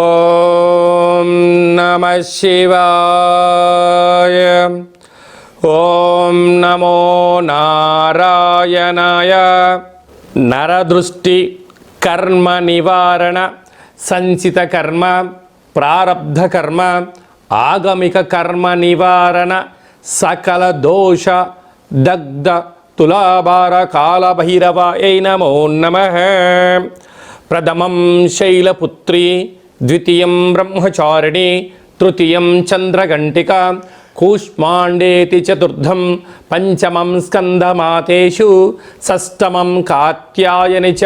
ఓం నమ శివాయ. ఓం నమో నారాయణాయ. నరదృష్టి కర్మ నివారణ సంచిత కర్మ ప్రారబ్ధ కర్మ ఆగమిక కర్మ నివారణ సకల దోష దగ్ధ తులాభార కాలభైరవాయ నమో నమ. ప్రథమం శైలపుత్రి ద్వితీయం బ్రహ్మచారిణి తృతీయం చంద్రఘంటిక కూష్మాండేతి చతుర్థం పంచమం స్కందమాతేషు షష్టమం కాత్యాయని చ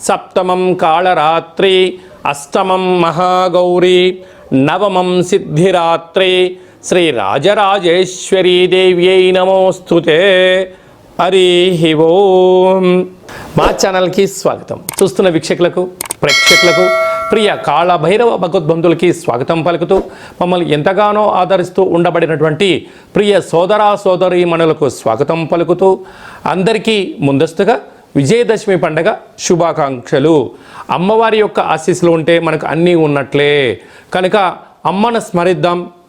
సప్తమం కాళరాత్రి అష్టమం మహాగౌరీ నవమం సిద్ధిరాత్రి శ్రీ రాజరాజేశ్వరీదేవ్యై నమోస్తుతే హరి ఓం. మా ఛానల్కి స్వాగతం. చూస్తున్న వీక్షకులకు ప్రేక్షకులకు ప్రియ కాళభైరవ భగవద్బంధులకి స్వాగతం పలుకుతూ మమ్మల్ని ఎంతగానో ఆదరిస్తూ ఉండబడినటువంటి ప్రియ సోదరా సోదరి మనులకు స్వాగతం పలుకుతూ అందరికీ ముందస్తుగా విజయదశమి పండగ శుభాకాంక్షలు. అమ్మవారి యొక్క ఆశీస్సులు ఉంటే మనకు అన్నీ ఉన్నట్లే. కనుక అమ్మను స్మరిద్దాం.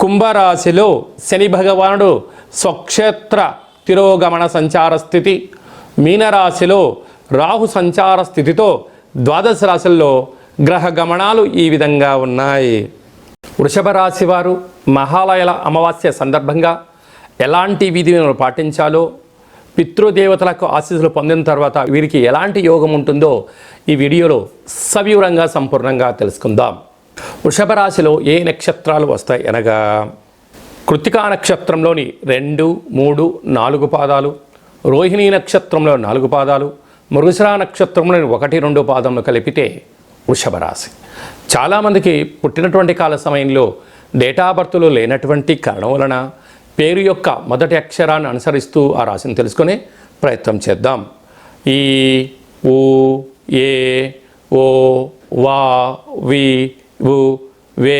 కుంభరాశిలో శని భగవానుడు స్వక్షేత్ర తిరోగమన సంచార స్థితి. మీనరాశిలో రాహు సంచార స్థితితో ద్వాదశ రాశుల్లో గ్రహ గమనాలు ఈ విధంగా ఉన్నాయి. వృషభ రాశి వారు మహాలయల అమావాస్య సందర్భంగా ఎలాంటి విధులను పాటించాలో పితృదేవతలకు ఆశీస్సులు పొందిన తర్వాత వీరికి ఎలాంటి యోగం ఉంటుందో ఈ వీడియోలో సవివరంగా సంపూర్ణంగా తెలుసుకుందాం. వృషభ రాశిలో ఏ నక్షత్రాలు వస్తాయి? అనగా కృతికా నక్షత్రంలోని రెండు మూడు నాలుగు పాదాలు రోహిణీ నక్షత్రంలో నాలుగు పాదాలు మృగశిరా నక్షత్రంలోని ఒకటి రెండు పాదములు కలిపితే వృషభ రాశి. చాలామందికి పుట్టినటువంటి కాల సమయంలో డేటా బర్త్లు లేనటువంటి కారణం వలన పేరు యొక్క మొదటి అక్షరాన్ని అనుసరిస్తూ ఆ రాశిని తెలుసుకునే ప్రయత్నం చేద్దాం. ఈ ఊ ఏ ఓ వా వి వు వే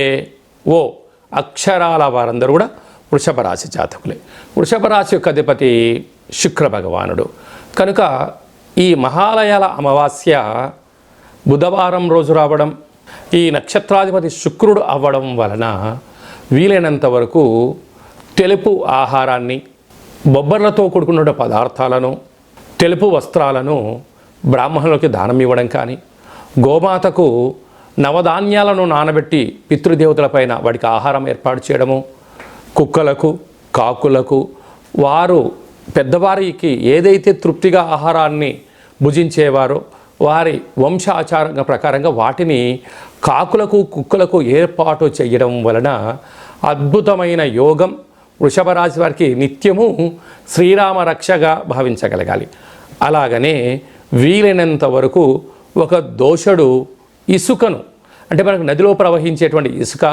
ఓ అక్షరాల వారందరూ కూడా వృషభ రాశి జాతకులే. వృషభ రాశి యొక్క అధిపతి శుక్ర భగవానుడు. కనుక ఈ మహాలయాల అమావాస్య బుధవారం రోజు రావడం ఈ నక్షత్రాధిపతి శుక్రుడు అవ్వడం వలన వీలైనంత వరకు తెలుపు ఆహారాన్ని బొబ్బర్లతో కూడుకున్న పదార్థాలను తెలుపు వస్త్రాలను బ్రాహ్మణులకి దానం ఇవ్వడం కానీ గోమాతకు నవధాన్యాలను నానబెట్టి పితృదేవతలపైన వాడికి ఆహారం ఏర్పాటు చేయడము కుక్కలకు కాకులకు వారు పెద్దవారికి ఏదైతే తృప్తిగా ఆహారాన్ని భుజించేవారో వారి వంశాచార ప్రకారంగా వాటిని కాకులకు కుక్కలకు ఏర్పాటు చేయడం వలన అద్భుతమైన యోగం వృషభరాశి వారికి నిత్యము శ్రీరామ రక్షగా భావించగలగాలి. అలాగనే వీలైనంత వరకు ఒక దోషుడు ఇసుకను అంటే మనకు నదిలో ప్రవహించేటువంటి ఇసుక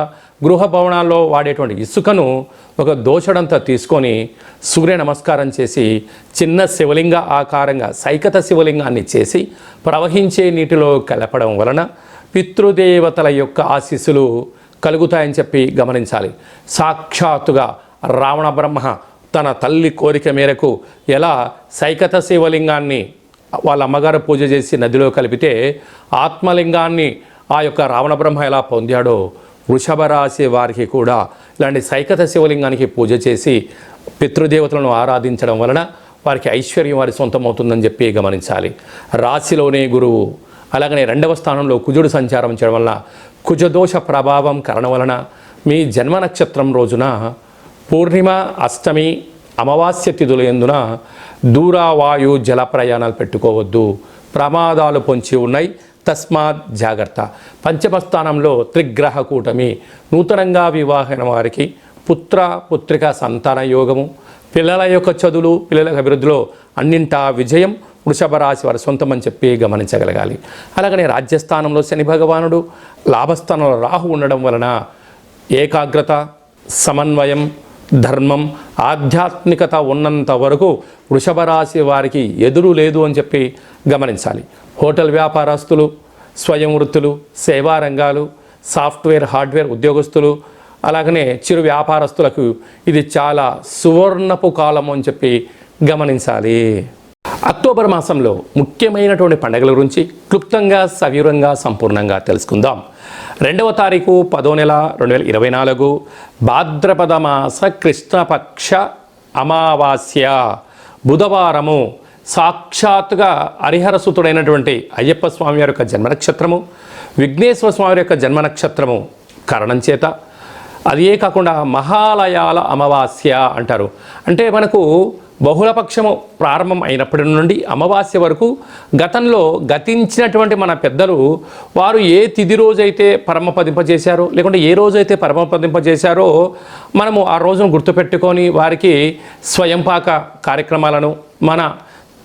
గృహ భవనాల్లో వాడేటువంటి ఇసుకను ఒక దోషడంతా తీసుకొని సూర్య నమస్కారం చేసి చిన్న శివలింగ ఆకారంగా సైకత శివలింగాన్ని చేసి ప్రవహించే నీటిలో కలపడం వలన పితృదేవతల యొక్క ఆశీస్సులు కలుగుతాయని చెప్పి గమనించాలి. సాక్షాత్తుగా రావణ బ్రహ్మ తన తల్లి కోరిక మేరకు ఎలా సైకత శివలింగాన్ని వాళ్ళ అమ్మగారు పూజ చేసి నదిలో కలిపితే ఆత్మలింగాన్ని ఆ యొక్క రావణ బ్రహ్మ ఎలా పొందాడో వృషభ రాశి వారికి కూడా ఇలాంటి సైకత శివలింగానికి పూజ చేసి పితృదేవతలను ఆరాధించడం వలన వారికి ఐశ్వర్యం వారి సొంతం అవుతుందని చెప్పి గమనించాలి. రాశిలోనే గురువు అలాగనే రెండవ స్థానంలో కుజుడు సంచారం చేయడం వలన కుజదోష ప్రభావం కారణం వలన మీ జన్మ నక్షత్రం రోజున పూర్ణిమ అష్టమి అమావాస్య తిథుల ఎందున దూరావాయు జల ప్రయాణాలు పెట్టుకోవద్దు. ప్రమాదాలు పొంచి ఉన్నాయి. తస్మాత్ జాగ్రత్త. పంచమ స్థానంలో త్రిగ్రహ కూటమి నూతనంగా వివాహైన వారికి పుత్ర పుత్రిక సంతాన యోగము పిల్లల యొక్క చదువులు పిల్లల అభివృద్ధిలో అన్నింటా విజయం వృషభ రాశి వారి సొంతం అని చెప్పి గమనించగలగాలి. అలాగనే రాజ్యస్థానంలో శని భగవానుడు లాభస్థానంలో రాహు ఉండడం వలన ఏకాగ్రత సమన్వయం ధర్మం ఆధ్యాత్మికత ఉన్నంత వరకు వృషభ రాశి వారికి ఎదురు లేదు అని చెప్పి గమనించాలి. హోటల్ వ్యాపారస్తులు స్వయం వృత్తులు సేవా రంగాలు సాఫ్ట్వేర్ హార్డ్వేర్ ఉద్యోగస్తులు అలాగనే చిరు వ్యాపారస్తులకు ఇది చాలా సువర్ణపు కాలం అని చెప్పి గమనించాలి. అక్టోబర్ మాసంలో ముఖ్యమైనటువంటి పండుగల గురించి క్లుప్తంగా సవివరంగా సంపూర్ణంగా తెలుసుకుందాం. రెండవ తారీఖు పదో నెల రెండు వేల ఇరవై నాలుగు భాద్రపద మాస కృష్ణపక్ష అమావాస్య. బుధవారము సాక్షాత్తుగా హరిహరసుతుడైనటువంటి అయ్యప్ప స్వామి వారి యొక్క జన్మ నక్షత్రము విఘ్నేశ్వర స్వామి యొక్క జన్మ నక్షత్రము కారణం చేత. అదే కాకుండా మహాలయాల అమావాస్య అంటారు. అంటే మనకు బహుళపక్షము ప్రారంభం అయినప్పటి నుండి అమావాస్య వరకు గతంలో గతించినటువంటి మన పెద్దలు వారు ఏ తిథి రోజైతే పరమపదింపజేశారో లేకుంటే ఏ రోజైతే పరమపదింపజేశారో మనము ఆ రోజును గుర్తుపెట్టుకొని వారికి స్వయంపాక కార్యక్రమాలను మన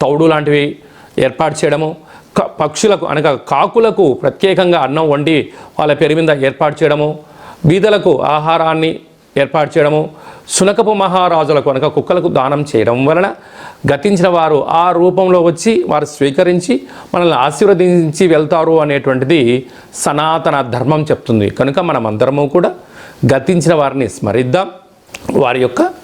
తౌడు లాంటివి ఏర్పాటు చేయడము క- పక్షులకు అనగా కాకులకు ప్రత్యేకంగా అన్నం వండి వాళ్ళ పేరు మీద ఏర్పాటు చేయడము బీదలకు ఆహారాన్ని ఏర్పాటు చేయడము శునకపు మహారాజులకు అనగా కుక్కలకు దానం చేయడం వలన గతించిన వారు ఆ రూపంలో వచ్చి వారు స్వీకరించి మనల్ని ఆశీర్వదించి వెళ్తారు అనేటువంటిది సనాతన ధర్మం చెప్తుంది. కనుక మనమందరము కూడా గతించిన వారిని స్మరిద్దాం. వారి యొక్క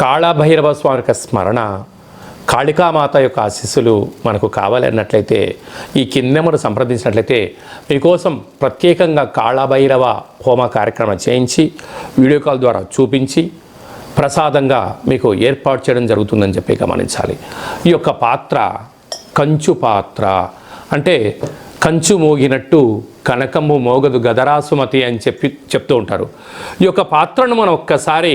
కాళభైరవ స్వామి యొక్క స్మరణ కాళికామాత యొక్క ఆశీస్సులు మనకు కావాలన్నట్లయితే ఈ కిందెమరు సంప్రదించినట్లయితే మీకోసం ప్రత్యేకంగా కాళభైరవ హోమ కార్యక్రమం చేయించి వీడియో కాల్ ద్వారా చూపించి ప్రసాదంగా మీకు ఏర్పాటు చేయడం జరుగుతుందని చెప్పి గమనించాలి. ఈ యొక్క పాత్ర కంచు పాత్ర అంటే కంచు మోగినట్టు కనకము మోగదు గదరాసుమతి అని చెప్పి చెప్తూ ఉంటారు. ఈ యొక్క పాత్రను మనం ఒక్కసారి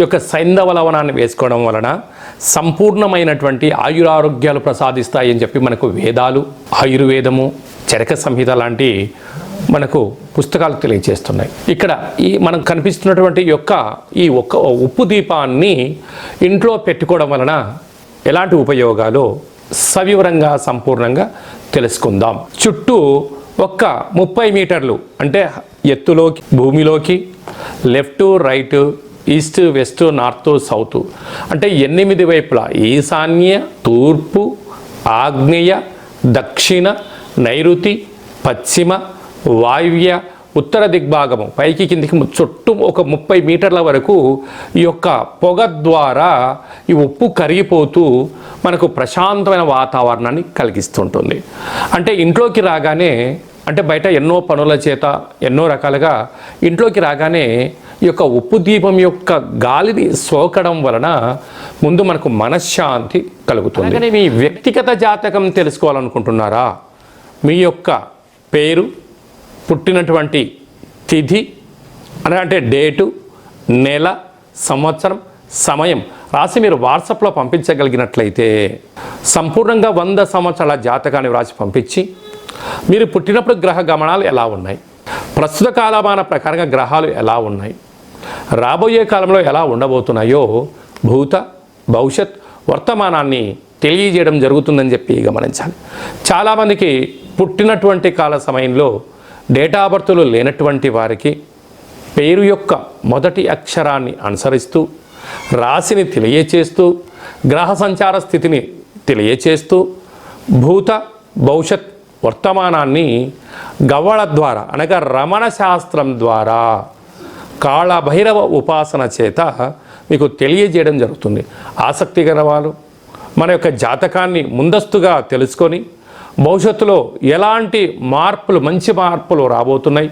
యొక్క సైంధవ లవణాన్ని వేసుకోవడం వలన సంపూర్ణమైనటువంటి ఆయురారోగ్యాలు ప్రసాదిస్తాయని చెప్పి మనకు వేదాలు ఆయుర్వేదము చరక సంహిత లాంటి మనకు పుస్తకాలు తెలియజేస్తున్నాయి. ఇక్కడ ఈ మనం కనిపిస్తున్నటువంటి యొక్క ఈ ఒక్క ఉప్పు దీపాన్ని ఇంట్లో పెట్టుకోవడం వలన ఎలాంటి ఉపయోగాలు సవివరంగా సంపూర్ణంగా తెలుసుకుందాం. చుట్టూ ఒక్క ముప్పై మీటర్లు అంటే ఎత్తులోకి భూమిలోకి left right east west north south. అంటే ఎనిమిది వైపులా. ఈశాన్య తూర్పు ఆగ్నేయ దక్షిణ నైరుతి పశ్చిమ వాయువ్య ఉత్తర దిగ్భాగము. పైకి కిందికి చుట్టూ ఒక ముప్పై మీటర్ల వరకు ఈ యొక్క పొగ ద్వారా ఈ ఉప్పు కరిగిపోతూ మనకు ప్రశాంతమైన వాతావరణాన్ని కలిగిస్తుంటుంది. అంటే ఇంట్లోకి రాగానే అంటే బయట ఎన్నో పనుల చేత ఎన్నో రకాలుగా ఇంట్లోకి రాగానే ఈ యొక్క ఉప్పు దీపం యొక్క గాలిని సోకడం వలన ముందు మనకు మనశ్శాంతి కలుగుతుంది. కానీ మీ వ్యక్తిగత జాతకం తెలుసుకోవాలనుకుంటున్నారా? మీ యొక్క పేరు పుట్టినటువంటి తిథి అంటే డేటు నెల సంవత్సరం సమయం రాసి మీరు వాట్సాప్లో పంపించగలిగినట్లయితే సంపూర్ణంగా వంద సంవత్సరాల జాతకాన్ని వ్రాసి పంపించి మీరు పుట్టినప్పుడు గ్రహ గమనాలు ఎలా ఉన్నాయి? ప్రస్తుత కాలమాన ప్రకారంగా గ్రహాలు ఎలా ఉన్నాయి? రాబోయే కాలంలో ఎలా ఉండబోతున్నాయో భూత భవిష్యత్ వర్తమానాన్ని తెలియజేయడం జరుగుతుందని చెప్పి గమనించాలి. చాలామందికి పుట్టినటువంటి కాల సమయంలో డేటా బర్త్లు లేనటువంటి వారికి పేరు యొక్క మొదటి అక్షరాన్ని అనుసరిస్తూ రాశిని తెలియచేస్తూ గ్రహ సంచార స్థితిని తెలియచేస్తూ భూత భవిష్యత్ వర్తమానాన్ని గవ్వళ ద్వారా అనగా రమణ శాస్త్రం ద్వారా కాళభైరవ ఉపాసన చేత మీకు తెలియజేయడం జరుగుతుంది. ఆసక్తి గల వాళ్ళు మన యొక్క జాతకాన్ని ముందస్తుగా తెలుసుకొని భవిష్యత్తులో ఎలాంటి మార్పులు మంచి మార్పులు రాబోతున్నాయి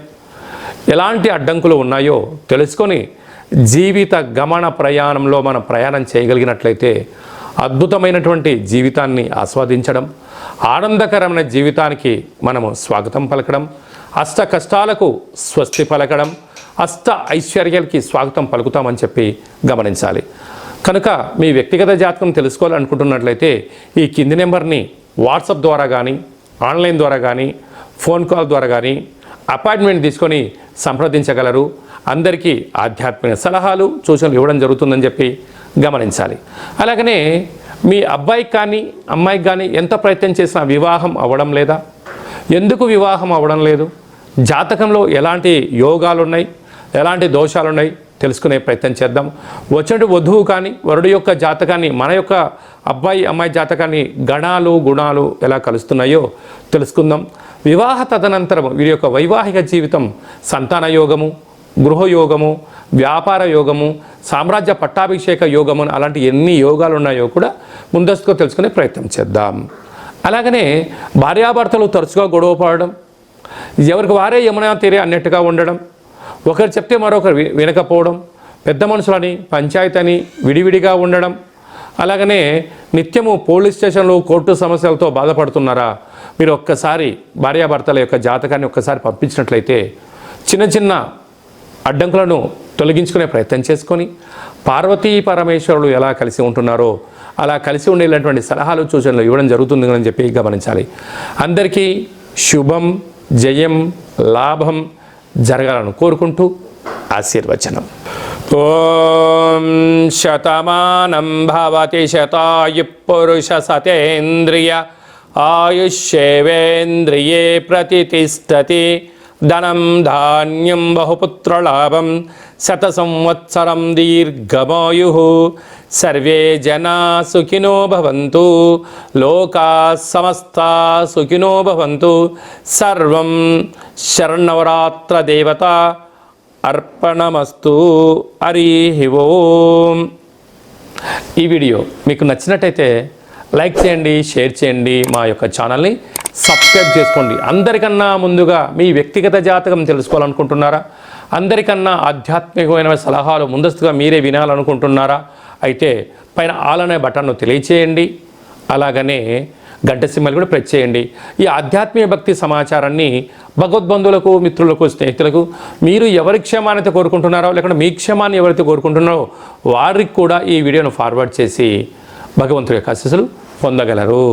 ఎలాంటి అడ్డంకులు ఉన్నాయో తెలుసుకొని జీవిత గమన ప్రయాణంలో మనం ప్రయాణం చేయగలిగినట్లయితే అద్భుతమైనటువంటి జీవితాన్ని ఆస్వాదించడం ఆనందకరమైన జీవితానికి మనము స్వాగతం పలకడం అష్ట కష్టాలకు స్వస్తి పలకడం అష్ట ఐశ్వర్యాలకి స్వాగతం పలుకుతామని చెప్పి గమనించాలి. కనుక మీ వ్యక్తిగత జాతకం తెలుసుకోవాలనుకుంటున్నట్లయితే ఈ కింది నెంబర్ని వాట్సాప్ ద్వారా కానీ ఆన్లైన్ ద్వారా కానీ ఫోన్ కాల్ ద్వారా కానీ అపాయింట్మెంట్ తీసుకొని సంప్రదించగలరు. అందరికీ ఆధ్యాత్మిక సలహాలు సూచనలు ఇవ్వడం జరుగుతుందని చెప్పి గమనించాలి. అలాగనే మీ అబ్బాయికి కానీ అమ్మాయికి కానీ ఎంత ప్రయత్నం చేసినా వివాహం అవ్వడం లేదా? ఎందుకు వివాహం అవ్వడం లేదు? జాతకంలో ఎలాంటి యోగాలు ఉన్నాయి ఎలాంటి దోషాలు ఉన్నాయి తెలుసుకునే ప్రయత్నం చేద్దాం. వచ్చేటి వధువు కానీ వరుడు యొక్క జాతకాన్ని మన యొక్క అబ్బాయి అమ్మాయి జాతకాన్ని గణాలు గుణాలు ఎలా కలుస్తున్నాయో తెలుసుకుందాం. వివాహ తదనంతరం వీరి యొక్క వైవాహిక జీవితం సంతాన యోగము గృహయోగము వ్యాపార యోగము సామ్రాజ్య పట్టాభిషేక యోగము అలాంటి ఎన్ని యోగాలు ఉన్నాయో కూడా ముందస్తుగా తెలుసుకునే ప్రయత్నం చేద్దాం. అలాగనే భార్యాభర్తలు తరచుగా గొడవ పడడం ఎవరికి వారే యమునా తీరే అన్నట్టుగా ఉండడం ఒకరు చెప్తే మరొకరు వి- వినకపోవడం పెద్ద మనుషులని పంచాయతీ అని విడివిడిగా ఉండడం. అలాగనే నిత్యము పోలీస్ స్టేషన్లు కోర్టు సమస్యలతో బాధపడుతున్నారా? మీరు ఒక్కసారి భార్యాభర్తల యొక్క జాతకాన్ని ఒక్కసారి పంపించినట్లయితే చిన్న చిన్న అడ్డంకులను తొలగించుకునే ప్రయత్నం చేసుకొని పార్వతీ పరమేశ్వరులు ఎలా కలిసి ఉంటున్నారో అలా కలిసి ఉండేటువంటి సలహాలు సూచనలు ఇవ్వడం జరుగుతుంది అని చెప్పి గమనించాలి. అందరికీ శుభం జయం లాభం జరగాలని కోరుకుంటూ ఆశీర్వచనం. ఓం శతమానం భవతి శతాయు పురుష సతేంద్రియ ఆయుష్యేవేంద్రియే ప్రతిష్టతి ధనం ధాన్యం బహుపుత్రలాభం శత సంవత్సరం దీర్ఘమాయు. సర్వే జనా సుఖినో భవంతు లోకా సమస్త సుఖినో భవంతు. సర్వం శరణవరాత్ర దేవత అర్పణమస్తు హరి ఓం. ఈ వీడియో మీకు నచ్చినట్టయితే లైక్ చేయండి షేర్ చేయండి మా యొక్క ఛానల్ని. సబ్స్క్రైబ్ చేసుకోండి. అందరికన్నా ముందుగా మీ వ్యక్తిగత జాతకం తెలుసుకోవాలనుకుంటున్నారా? అందరికన్నా ఆధ్యాత్మికమైన సలహాలు ముందస్తుగా మీరే వినాలనుకుంటున్నారా? అయితే పైన ఆల్ అనే బటన్ను తెలియచేయండి. అలాగనే గంట సిమ్మలు కూడా ప్రెస్ చేయండి. ఈ ఆధ్యాత్మిక భక్తి సమాచారాన్ని భగవద్బంధువులకు మిత్రులకు స్నేహితులకు మీరు ఎవరి క్షేమాన్ని కోరుకుంటున్నారో లేకుంటే మీ క్షేమాన్ని ఎవరైతే కోరుకుంటున్నారో వారికి కూడా ఈ వీడియోను ఫార్వర్డ్ చేసి భగవంతుడి యొక్క ఆశీస్సులు పొందగలరు.